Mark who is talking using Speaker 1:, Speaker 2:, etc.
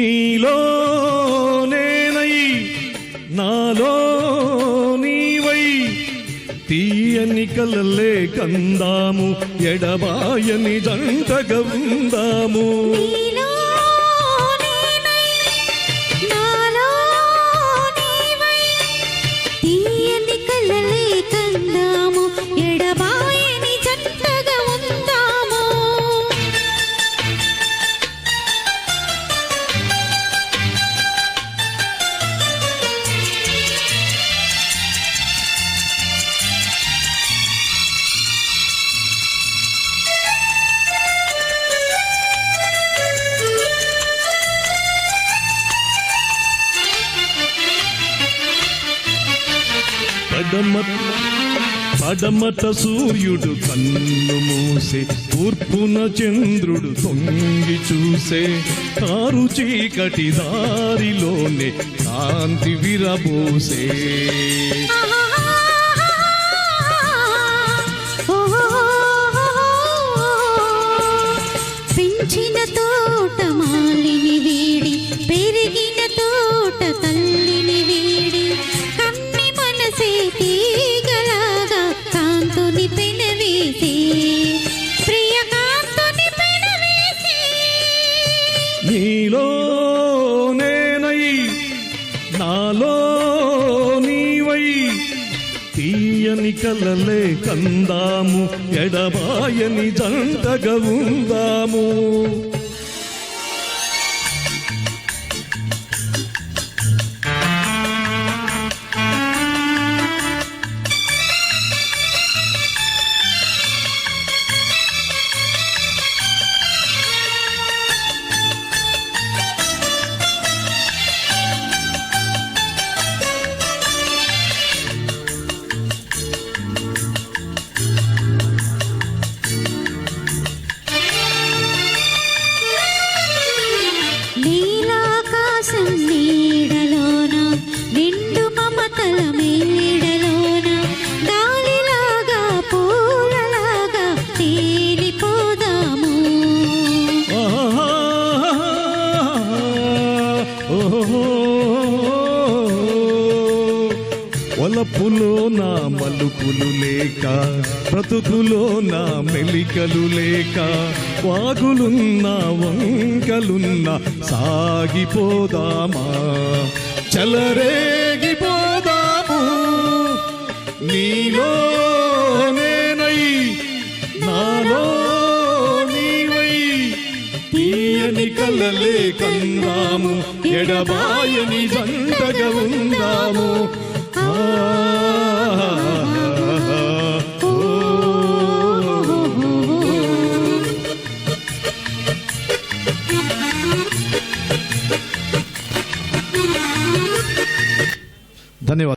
Speaker 1: నీలో నేనై నాలో నీవై. తీయని కలలే కందాము ఎడబాయని జంటగ ఉందాము
Speaker 2: నీలో
Speaker 1: పడమ పడమట సూర్యుడు కన్ను మూసే తూర్పున చంద్రుడు తొంగి చూసే కారు చీకటి దారిలోనే కాంతి విరబోసే.
Speaker 2: పెంచిన తోట మాలిని వీడి పెరిగిన తోట తల్లిని వీడి.
Speaker 1: నాలో నీవై తీయని కలలే కందాము ఎడబాయని జంటగా ఉందాము. ఒలపులో నా మలుపులు లేక బ్రతుకులో నా మెలికలు లేక వాగులున్నా వంకలున్నా సాగిపోదామా? చలరేగిపోదాము నీలో కలలే కన్నాము ఎడబాయని జంటగా ఉందాము. ఓ.